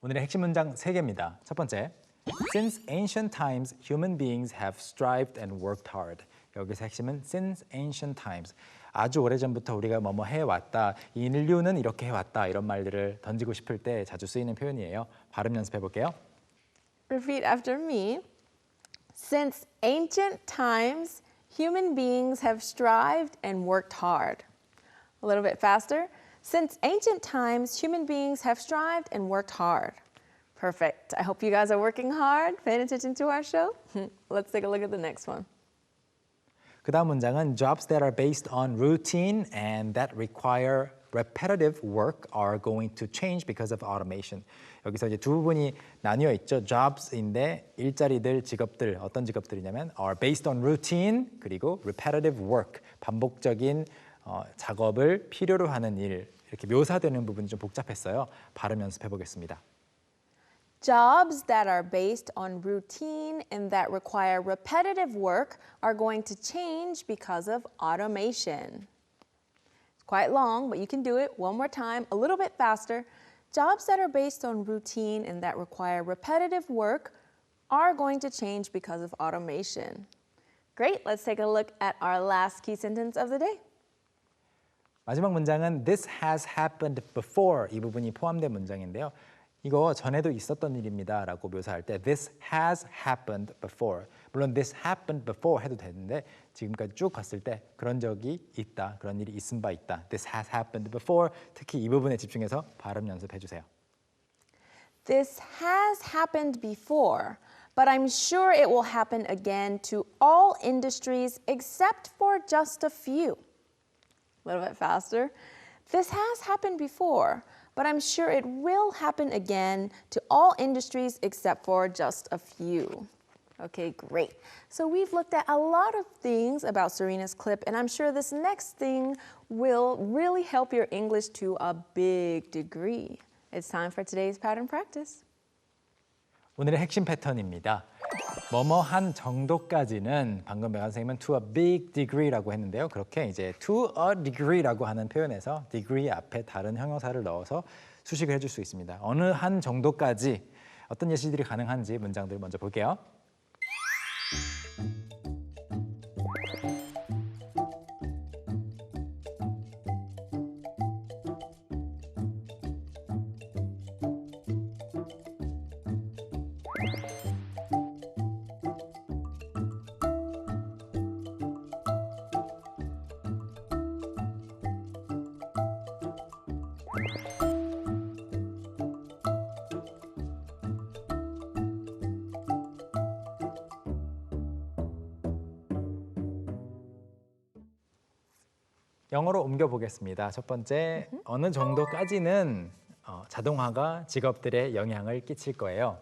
오늘의 핵심 문장 세 개입니다. 첫 번째, Since ancient times, human beings have strived and worked hard. 여기서 핵심은 since ancient times. 아주 오래전부터 우리가 뭐뭐 해왔다. 이 인류는 이렇게 해왔다. 이런 말들을 던지고 싶을 때 자주 쓰이는 표현이에요. 발음 연습해 볼게요. Repeat after me. Since ancient times, human beings have strived and worked hard. A little bit faster. Since ancient times, human beings have strived and worked hard. Perfect. I hope you guys are working hard, paying attention to our show. Let's take a look at the next one. 그 다음 문장은 jobs that are based on routine and that require repetitive work are going to change because of automation. 여기서 이제 두 부분이 나뉘어 있죠. jobs인데 일자리들, 직업들 어떤 직업들이냐면 are based on routine 그리고 repetitive work 반복적인 어, 작업을 필요로 하는 일 이렇게 묘사되는 부분이 좀 복잡했어요. 발음 연습해 보겠습니다. Jobs that are based on routine and that require repetitive work are going to change because of automation. It's quite long, but you can do it one more time, a little bit faster. Jobs that are based on routine and that require repetitive work are going to change because of automation. Great, let's take a look at our last key sentence of the day. 마지막 문장은 this has happened before 이 부분이 포함된 문장인데요. 이거 전에도 있었던 일입니다라고 묘사할 때 this has happened before. 물론 this happened before 해도 되는데 지금까지 쭉 봤을 때 그런 적이 있다. 그런 일이 있은 바 있다. this has happened before. 특히 이 부분에 집중해서 발음 연습해 주세요. This has happened before, but I'm sure it will happen again to all industries except for just a few. A little bit faster. This has happened before, but I'm sure it will happen again to all industries except for just a few. Okay, great. So we've looked at a lot of things about Serena's clip, and I'm sure this next thing will really help your English to a big degree. It's time for today's pattern practice. 오늘의 핵심 패턴입니다. 뭐뭐한 정도까지는 방금 배관 선생님은 to a big degree라고 했는데요. 그렇게 이제 to a degree라고 하는 표현에서 degree 앞에 다른 형용사를 넣어서 수식을 해줄 수 있습니다. 어느 한 정도까지 어떤 예시들이 가능한지 문장들 먼저 볼게요. 영어로 옮겨 보겠습니다. 첫 번째 어느 정도까지는 어, 자동화가 직업들의 영향을 끼칠 거예요.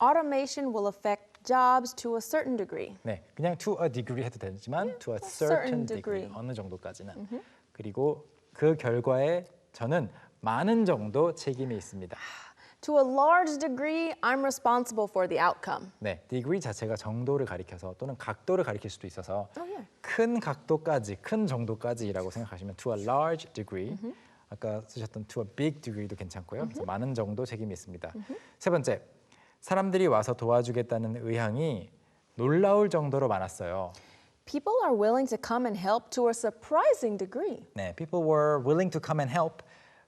Automation will affect jobs to a certain degree. 네, 그냥 to a degree 해도 되지만 to a certain certain degree, degree. 어느 정도까지는 그리고 그 결과에 저는 많은 정도 책임이 있습니다. To a large degree, I'm responsible for the outcome. 네, degree 자체가 정도를 가리켜서 또는 각도를 가리킬 수도 있어서 Oh, yeah. 큰 각도까지, 큰 정도까지라고 생각하시면 to a large degree. 아까 쓰셨던 to a big degree도 괜찮고요. 그래서 많은 정도 책임이 있습니다. 세 번째, 사람들이 와서 도와주겠다는 의향이 놀라울 정도로 많았어요. People are willing to come and help to a surprising degree. 네, people were willing to come and help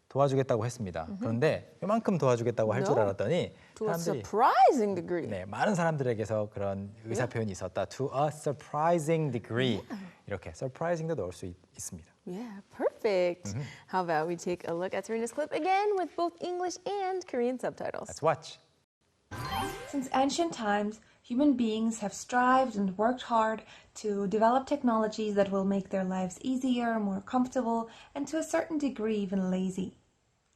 도와주겠다고 했습니다. 그런데 이만큼 도와주겠다고 할 줄 No. 알았더니 To a 사람들이 surprising degree. 네, 많은 사람들에게서 그런 의사 표현이 있었다. To a surprising degree 이렇게 surprising도 넣을 수 있, 있습니다. Yeah, perfect. How about we take a look at Serena's clip again with both English and Korean subtitles? Let's watch. Since ancient times, human beings have strived and worked hard to develop technologies that will make their lives easier, more comfortable, and to a certain degree even lazy.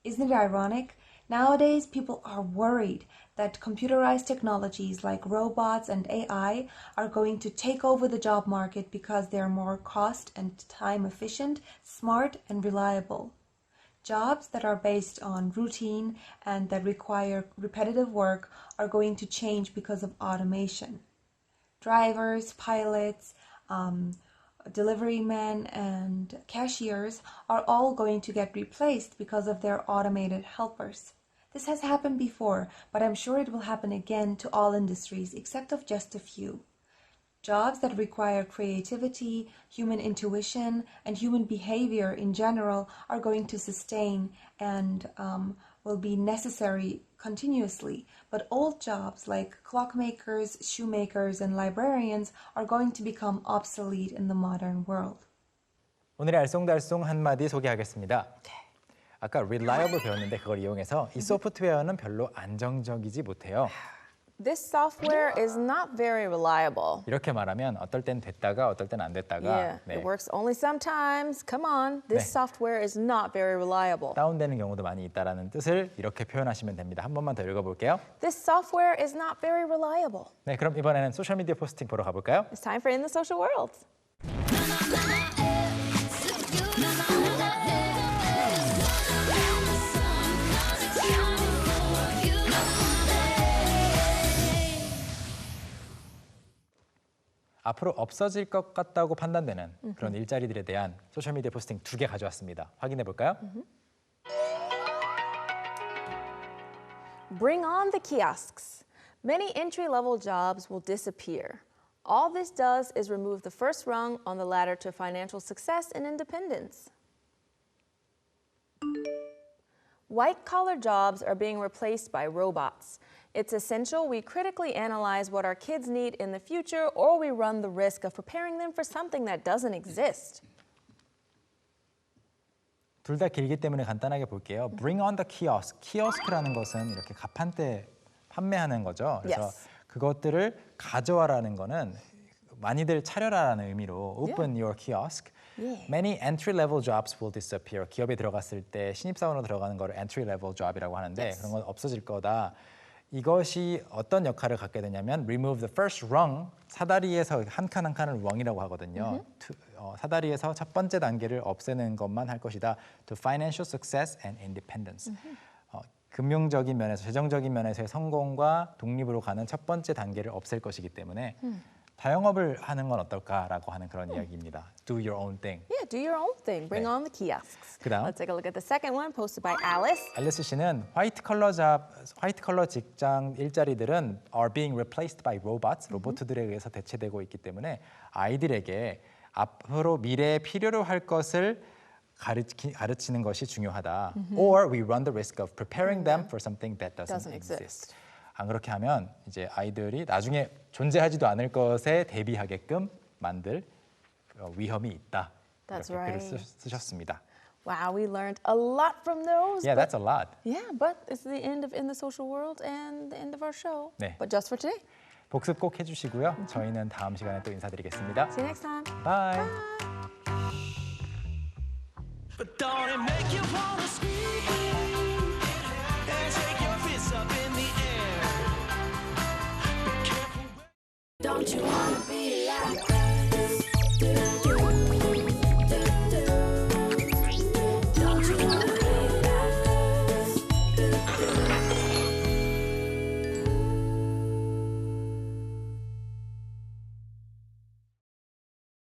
Isn't it ironic? Nowadays, people are worried that computerized technologies like robots and AI are going to take over the job market because they are more cost and time efficient, smart, and reliable. Jobs that are based on routine and that require repetitive work are going to change because of automation. Drivers, pilots, um, delivery men, and cashiers are all going to get replaced because of their automated helpers. This has happened before, but I'm sure it will happen again to all industries except of just a few Jobs that require creativity, human intuition, and human behavior in general are going to sustain and um, will be necessary continuously. But old jobs like clockmakers, shoemakers, and librarians are going to become obsolete in the modern world. 오늘의 알쏭달쏭 한마디 소개하겠습니다. 아까 reliable 배웠는데 그걸 이용해서 이 소프트웨어는 별로 안정적이지 못해요. This software is not very reliable. 이렇게 말하면 어떨 땐 됐다가 어떨 땐 안 됐다가 Yeah, 네, it works only sometimes. Come on, this 네. software is not very reliable. 다운되는 경우도 많이 있다라는 뜻을 이렇게 표현하시면 됩니다. 한 번만 더 읽어볼게요. This software is not very reliable. 네, 그럼 이번에는 소셜 미디어 포스팅 보러 가볼까요? It's time for In the Social World. 앞으로 없어질 것 같다고 판단되는 그런 일자리들에 대한 소셜 미디어 포스팅 두 개 가져왔습니다. 확인해 볼까요? Bring on the kiosks. Many entry level jobs will disappear. All this does is remove the first rung on the ladder to financial success and independence. White collar jobs are being replaced by robots. It's essential we critically analyze what our kids need in the future, or we run the risk of preparing them for something that doesn't exist. 둘 다 길기 때문에 간단하게 볼게요. Bring on the kiosk. 키오스크라는 것은 이렇게 가판대 판매하는 거죠. 그래서 Yes. 그것들을 가져와라는 거는 많이들 차려라라는 의미로 open your kiosk. Many entry level jobs will disappear. 기업에 들어갔을 때 신입사원으로 들어가는 거를 entry level job이라고 하는데 Yes. 그런 건 없어질 거다. 이것이 어떤 역할을 갖게 되냐면 remove the first rung 사다리에서 한 칸 한 칸을 rung이라고 하거든요. To- 어, 사다리에서 첫 번째 단계를 없애는 것만 할 것이다. To financial success and independence. 어, 금융적인 면에서 재정적인 면에서의 성공과 독립으로 가는 첫 번째 단계를 없앨 것이기 때문에 자영업을 하는 건 어떨까라고 하는 그런 이야기입니다. Do your own thing. Yeah, do your own thing. Bring 네. on the kiosks. 그다음. Let's take a look at the second one posted by Alice. 앨리스 씨는 화이트 컬러 잡 화이트 컬러 직장 일자리들은 are being replaced by robots 로봇들에 의해서 대체되고 있기 때문에 아이들에게 앞으로 미래에 필요로 할 것을 가르치, 가르치는 것이 중요하다. Or we run the risk of preparing them for something that doesn't, Doesn't exist. exist. 안 그렇게 하면 이제 아이들이 나중에 존재하지도 않을 것에 대비하게끔 만들 어, 위험이 있다. That's 이렇게 글을 right. 쓰, 쓰셨습니다. Wow, we learned a lot from those. Yeah, but- that's a lot. Yeah, but it's the end of In the Social World and the end of our show. 네. But just for today. 복습 꼭 해주시고요. 저희는 다음 시간에 또 인사드리겠습니다. See you next time. 바이. But don't it make you wanna scream? Don't you wanna be like